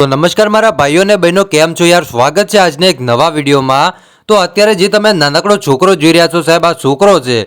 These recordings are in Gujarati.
તો નમસ્કાર મારા ભાઈઓ અને બહેનો, કેમ છો યાર? સ્વાગત છે આજને એક નવા વિડીયોમાં. તો અત્યારે જે તમે નાનકડો છોકરો જોઈ રહ્યા છો સાહેબ, આ છોકરો છે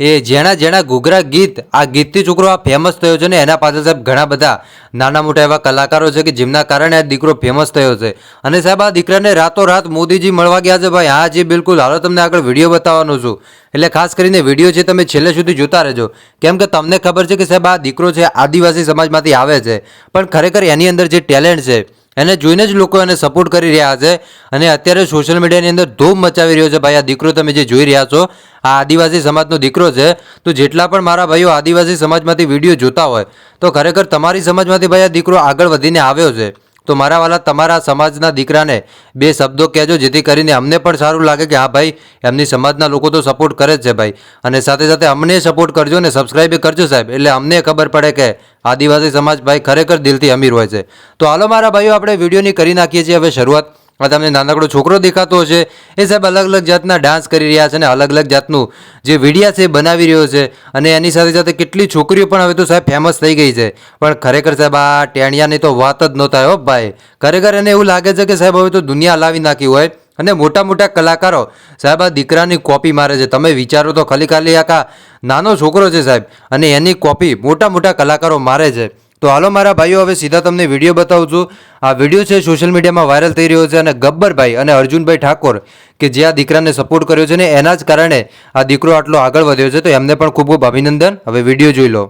એ જેણા જેણા ઘૂઘરા ગીત, આ ગીતથી છોકરો આ ફેમસ થયો છે ને એના પાછળ સાહેબ ઘણા બધા નાના મોટા એવા કલાકારો છે કે જેમના કારણે આ દીકરો ફેમસ થયો છે. અને સાહેબ આ દીકરાને રાતોરાત મોદીજી મળવા ગયા છે ભાઈ. હા, જી, બિલકુલ. હાલો, તમને આગળ વીડિયો બતાવવાનો છું. એટલે ખાસ કરીને વીડિયો છે તમે છેલ્લે સુધી જોતા રહેજો. કેમ કે તમને ખબર છે કે સાહેબ આ દીકરો છે, આદિવાસી સમાજમાંથી આવે છે. પણ ખરેખર એની અંદર જે ટેલેન્ટ છે એને જોઈને જ લોકો એને સપોર્ટ કરી રહ્યા છે. અને અત્યારે સોશિયલ મીડિયાની અંદર ધૂમ મચાવી રહ્યો છે. ભાઈ, આ દીકરો તમે જે જોઈ રહ્યા છો, આ આદિવાસી સમાજનો દીકરો છે, તો જેટલા પણ મારા ભાઈઓ આદિવાસી સમાજમાંથી વીડિયો જોતા હોય, તો ખરેખર તમારી સમાજમાંથી ભાઈ આ દીકરો આગળ વધીને આવ્યો છે. તો મારા વાલા, તમારા સમાજના દીકરાને બે શબ્દો કહેજો, જેથી કરીને અમને પણ સારું લાગે કે હા ભાઈ, એમની સમાજના લોકો તો સપોર્ટ કરે જ છે ભાઈ. અને સાથે સાથે અમને સપોર્ટ કરજો ને સબસ્ક્રાઈબ કરજો સાહેબ. એટલે અમને ખબર પડે કે આદિવાસી સમાજ ભાઈ ખરેખર દિલથી અમીર હોય છે. તો હાલો મારા ભાઈઓ, આપણે વિડીયોની કરી નાખીએ છીએ હવે શરૂઆત. આ તમને નાનકડો છોકરો દેખાતો હશે. એ સાહેબ અલગ અલગ જાતના ડાન્સ કરી રહ્યા છે અને અલગ અલગ જાતનું જે વિડીયા છે એ બનાવી રહ્યો છે. અને એની સાથે સાથે કેટલી છોકરીઓ પણ હવે તો સાહેબ ફેમસ થઈ ગઈ છે. પણ ખરેખર સાહેબ આ ટેણિયાની તો વાત જ નહોતા હો ભાઈ. ખરેખર એને એવું લાગે છે કે સાહેબ હવે તો દુનિયા હલાવી નાખી હોય. અને મોટા મોટા કલાકારો, સાહેબ, આ દીકરાની કોપી મારે છે. તમે વિચારો તો ખાલી ખાલી આખા નાનો છોકરો છે સાહેબ, અને એની કોપી મોટા મોટા કલાકારો મારે છે. તો હાલો મારા ભાઈઓ, હવે સીધા તમને વીડિયો બતાવું છું. આ વીડિયો છે સોશિયલ મીડિયામાં વાયરલ થઈ રહ્યો છે અને ગબ્બરભાઈ અને અર્જુનભાઈ ઠાકોર, કે જે આ દીકરાને સપોર્ટ કર્યો છે ને એના જ કારણે આ દીકરો આટલો આગળ વધ્યો છે. તો એમને પણ ખૂબ ખૂબ અભિનંદન. હવે વીડિયો જોઈ લો.